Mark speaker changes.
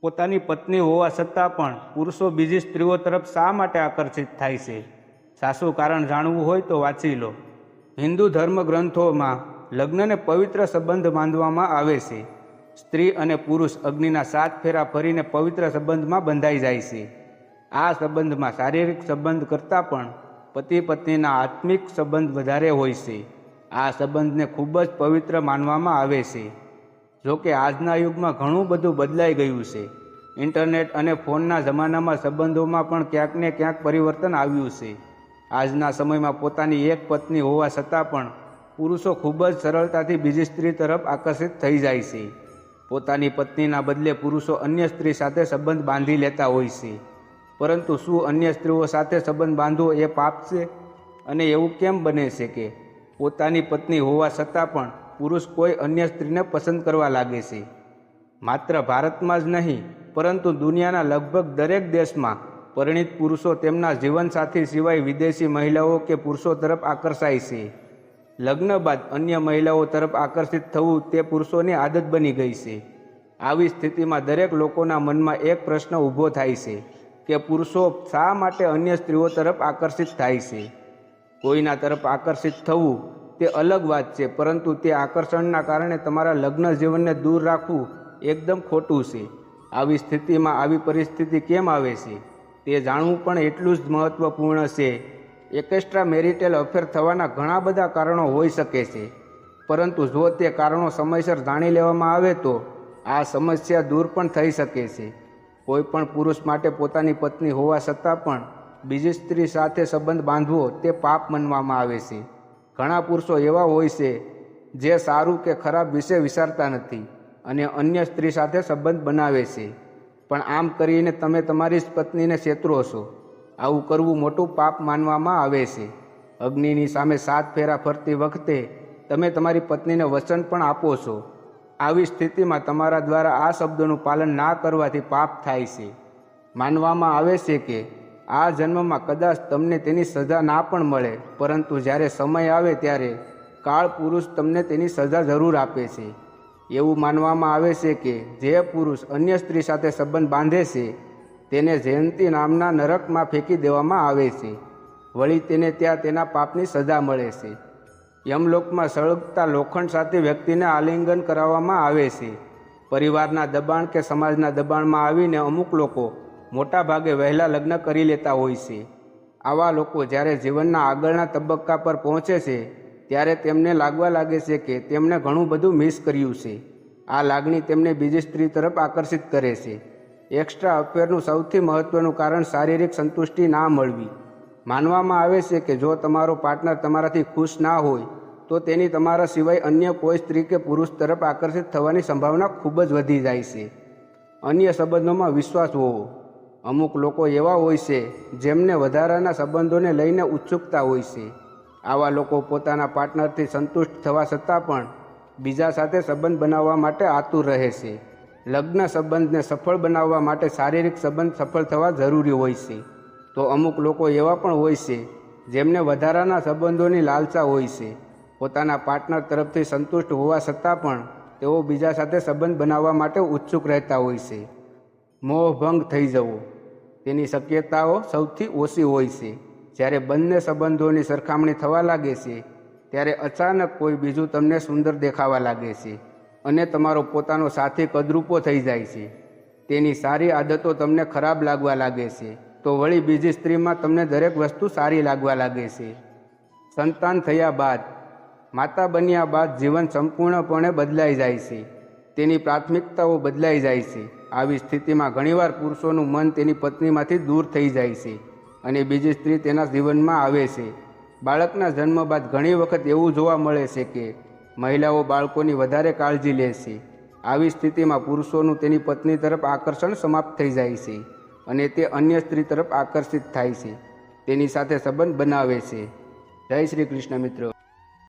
Speaker 1: પોતાની પત્ની હોવા છતાં પણ પુરુષો બીજી સ્ત્રીઓ તરફ શા માટે આકર્ષિત થાય છે? સાસુ કારણ જાણવું હોય તો વાંચી લો. હિન્દુ ધર્મ ગ્રંથોમાં લગ્નને પવિત્ર સંબંધ માનવામાં આવે છે. સ્ત્રી અને પુરુષ અગ્નિના સાત ફેરા ફરીને પવિત્ર સંબંધમાં બંધાઈ જાય છે. આ સંબંધમાં શારીરિક સંબંધ કરતાં પણ પતિ પત્નીના આત્મિક સંબંધ વધારે હોય છે. આ સંબંધને ખૂબ જ પવિત્ર માનવામાં આવે છે. જો કે આજના યુગમાં ઘણું બધું બદલાઈ ગયું છે. ઇન્ટરનેટ અને ફોનના જમાનામાં સંબંધોમાં પણ ક્યાંક ને ક્યાંક પરિવર્તન આવ્યું છે. આજના સમયમાં પોતાની એક પત્ની હોવા છતાં પણ પુરુષો ખૂબ જ સરળતાથી બીજી સ્ત્રી તરફ આકર્ષિત થઈ જાય છે. પોતાની પત્નીના બદલે પુરુષો અન્ય સ્ત્રી સાથે સંબંધ બાંધી લેતા હોય છે. પરંતુ શું અન્ય સ્ત્રીઓ સાથે સંબંધ બાંધવો એ પાપ છે? અને એવું કેમ બને છે કે પોતાની પત્ની હોવા છતાં પણ પુરુષ કોઈ અન્ય સ્ત્રીને પસંદ કરવા લાગે છે. માત્ર ભારતમાં જ નહીં, પરંતુ દુનિયાના લગભગ દરેક દેશમાં પરિણિત પુરુષો તેમના જીવનસાથી સિવાય વિદેશી મહિલાઓ કે પુરુષો તરફ આકર્ષાય છે. લગ્ન બાદ અન્ય મહિલાઓ તરફ આકર્ષિત થવું તે પુરુષોની આદત બની ગઈ છે. આવી સ્થિતિમાં દરેક લોકોના મનમાં એક પ્રશ્ન ઊભો થાય છે કે પુરુષો શા માટે અન્ય સ્ત્રીઓ તરફ આકર્ષિત થાય છે? કોઈના તરફ આકર્ષિત થવું તે અલગ વાત છે, પરંતુ તે આકર્ષણના કારણે તમારા લગ્ન જીવનને દૂર રાખવું એકદમ ખોટું છે. આવી સ્થિતિમાં આવી પરિસ્થિતિ કેમ આવે છે? તે જાણવું પણ એટલું જ મહત્વપૂર્ણ છે. એકેસ્ટ્રા મેરિટેલ અફેર થવાના ઘણા બધા કારણો હોઈ શકે છે, પરંતુ જો તે કારણો સમયસર જાણી લેવામાં આવે તો આ સમસ્યા દૂર પણ થઈ શકે છે. કોઈ પણ પુરુષ માટે પોતાની પત્ની હોવા છતાં પણ બીજી સ્ત્રી સાથે સંબંધ બાંધવો તે પાપ માનવામાં આવે છે. ઘણા પુરુષો એવા હોય છે જે સારું કે ખરાબ વિશે વિચારતા નથી અને અન્ય સ્ત્રી સાથે સંબંધ બનાવે છે. પણ આમ કરીને તમે તમારી જ પત્નીને છેતરો છો આવું કરવું મોટું પાપ માનવામાં આવે છે. અગ્નિની સામે સાત ફેરા ફરતી વખતે તમે તમારી પત્નીને વચન પણ આપો છો. આવી સ્થિતિમાં તમારા દ્વારા આ શબ્દોનું પાલન ના કરવાથી પાપ થાય છે. માનવામાં આવે છે કે આ જન્મમાં કદાચ તમને તેની સજા ના પણ મળે, પરંતુ જ્યારે સમય આવે ત્યારે કાળ પુરુષ તમને તેની સજા જરૂર આપે છે. એવું માનવામાં આવે છે કે જે પુરુષ અન્ય સ્ત્રી સાથે સંબંધ બાંધે છે, તેને જયંતી નામના નરકમાં ફેંકી દેવામાં આવે છે. વળી તેને ત્યાં તેના પાપની સજા મળે છે. યમલોકમાં સળગતા લોખંડ સાથે વ્યક્તિને આલિંગન કરાવવામાં આવે છે. પરિવારના દબાણ કે સમાજના દબાણમાં આવીને અમુક લોકો મોટા ભાગે વહેલા લગ્ન કરી લેતા હોય છે. આવા લોકો જ્યારે જીવનના આગળના તબક્કા પર પહોંચે છે, ત્યારે તેમને લાગવા લાગે છે કે તેમણે ઘણું બધું મિસ કર્યું છે. આ લાગણી તેમને બીજી સ્ત્રી તરફ આકર્ષિત કરે છે. એક્સ્ટ્રા અફેરનું સૌથી મહત્વનું કારણ શારીરિક સંતુષ્ટિ ના મળવી. માનવામાં આવે છે કે જો તમારો પાર્ટનર તમારાથી ખુશ ના હોય, તો તેની તમારા સિવાય અન્ય કોઈ સ્ત્રી કે પુરુષ તરફ આકર્ષિત થવાની સંભાવના ખૂબ જ વધી જાય છે. અન્ય સંબંધોમાં વિશ્વાસ હોવો. અમુક લોકો એવા હોય છે, જેમને વધારાના સંબંધોને લઈને ઉત્સુકતા હોય છે. આવા લોકો પોતાના પાર્ટનરથી સંતુષ્ટ થવા છતાં પણ બીજા સાથે સંબંધ બનાવવા માટે આતુર રહે છે. લગ્ન સંબંધને સફળ બનાવવા માટે શારીરિક સંબંધ સફળ થવા જરૂરી હોય છે. તો અમુક લોકો એવા પણ હોય છે, જેમને વધારાના સંબંધોની લાલસા હોય છે. પોતાના પાર્ટનર તરફથી સંતુષ્ટ હોવા છતાં પણ તેઓ બીજા સાથે સંબંધ બનાવવા માટે ઉત્સુક રહેતા હોય છે. મોહભંગ થઈ જવો. તેની શક્યતાઓ સૌથી ઓછી હોય છે. જ્યારે બંને સંબંધોની સરખામણી થવા લાગે છે, ત્યારે અચાનક કોઈ બીજું તમને સુંદર દેખાવા લાગે છે અને તમારો પોતાનો સાથી કદરૂપો થઈ જાય છે. તેની સારી આદતો તમને ખરાબ લાગવા લાગે છે, તો વળી બીજી સ્ત્રીમાં તમને દરેક વસ્તુ સારી લાગવા લાગે છે. સંતાન થયા બાદ, માતા બન્યા બાદ જીવન સંપૂર્ણપણે બદલાઈ જાય છે. તેની પ્રાથમિકતાઓ બદલાઈ જાય છે. આવી સ્થિતિમાં ઘણીવાર પુરુષોનું મન તેની પત્નીમાંથી દૂર થઈ જાય છે અને બીજી સ્ત્રી તેના જીવનમાં આવે છે. બાળકના જન્મ બાદ ઘણી વખત એવું જોવા મળે છે કે મહિલાઓ બાળકોની વધારે કાળજી લે છે. આવી સ્થિતિમાં પુરુષોનું તેની પત્ની તરફ આકર્ષણ સમાપ્ત થઈ જાય છે અને તે અન્ય સ્ત્રી તરફ આકર્ષિત થાય છે. તેની સાથે સંબંધ બનાવે છે. જય શ્રી કૃષ્ણ મિત્રો.